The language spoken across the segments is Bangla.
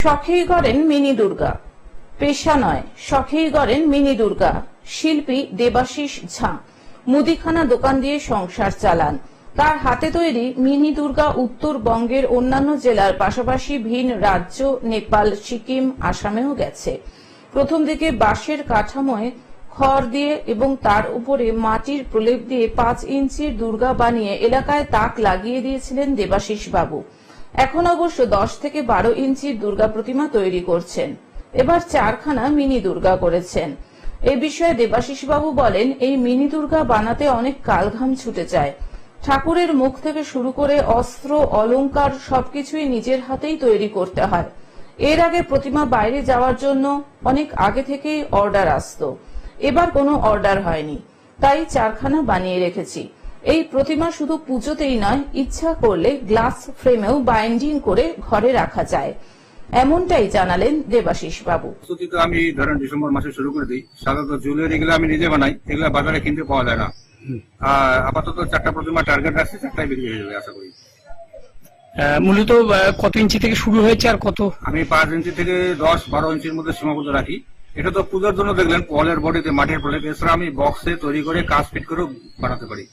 শখেই করেন মিনি দুর্গা। পেশা নয়, শখেই করেন মিনি দুর্গা। শিল্পী দেবাশিস ঝা, মুদিখানা দোকান দিয়ে সংসার চালান। তার হাতে তৈরি মিনি দুর্গা উত্তরবঙ্গের অন্যান্য জেলার পাশাপাশি ভিন রাজ্য, নেপাল, সিকিম, আসামেও গেছে। প্রথম দিকে বাঁশের কাঠামোয় খড় দিয়ে এবং তার উপরে মাটির প্রলেপ দিয়ে পাঁচ ইঞ্চির দুর্গা বানিয়ে এলাকায় তাক লাগিয়ে দিয়েছিলেন দেবাশিস বাবু এখন অবশ্য দশ থেকে বারো ইঞ্চির দুর্গা প্রতিমা তৈরি করছেন। এবার চারখানা মিনি দুর্গা করেছেন। এ বিষয়ে দেবাশিস বাবু বলেন, এই মিনি দুর্গা বানাতে অনেক কালঘাম ছুটে যায়। ঠাকুরের মুখ থেকে শুরু করে অস্ত্র, অলংকার সবকিছুই নিজের হাতেই তৈরি করতে হয়। এর আগে প্রতিমা বাইরে যাওয়ার জন্য অনেক আগে থেকেই অর্ডার আসত। এবার কোনো অর্ডার হয়নি। তাই চারখানা বানিয়ে রেখেছি। এই প্রতিমা শুধু পুজোতেই নয় ইচ্ছা করলে গ্লাস ফ্রেমেও বাইন্ডিং করে ঘরে রাখা যায়। এমনটাই জানালেন দেবাশিস বাবু তো আমি ধরেন ডিসেম্বর মাসে শুরু করে দিই সাধারণত জুয়েলারি এগুলো আমি নিজে বানাই এগুলো বাজারে কিনতে পাওয়া যায় না। আর আপাতত চারটা প্রতিমা টার্গেট আসছে চারটাই বেরিয়ে যাবে আশা করি। মূলত আহ, কত ইঞ্চি থেকে শুরু হয়েছে আর কত? আমি পাঁচ ইঞ্চি থেকে দশ বারো ইঞ্চির মধ্যে সীমাবদ্ধ রাখি। এটা তো পুজোর জন্য দেখলেন পলের বডিতে মাটির প্রলেপ এছাড়া আমি বক্সে তৈরি করে কাজ ফিট করেও বানাতে পারি।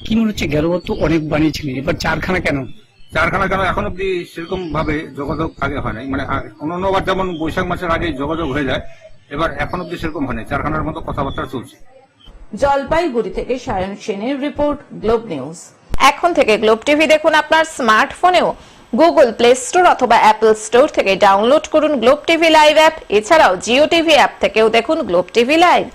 কি মনে হচ্ছে গেলবার তো অনেক বানিয়েছিলেন এবার চারখানা কেন? চারখানা কেন? এখন অব্দি সেরকম ভাবে যোগাযোগ আগে হয় নাই মানে অন্যান্যবার যেমন বৈশাখ মাসের আগে যোগাযোগ হয়ে যায় এবার এখন অব্দি সেরকম হয় নাই চারখানার মতো কথাবার্তা চলছে। জলপাইগুড়ি থেকে সায়ন সেনের রিপোর্ট গ্লোব নিউজ। এখন থেকে গ্লোব টিভি দেখুন আপনার স্মার্টফোনেও। গুগল প্লে স্টোর অথবা অ্যাপল স্টোর থেকে ডাউনলোড করুন গ্লোব টিভি লাইভ অ্যাপ। এছাড়াও জিও টিভি অ্যাপ থেকেও দেখুন গ্লোব টিভি লাইভ।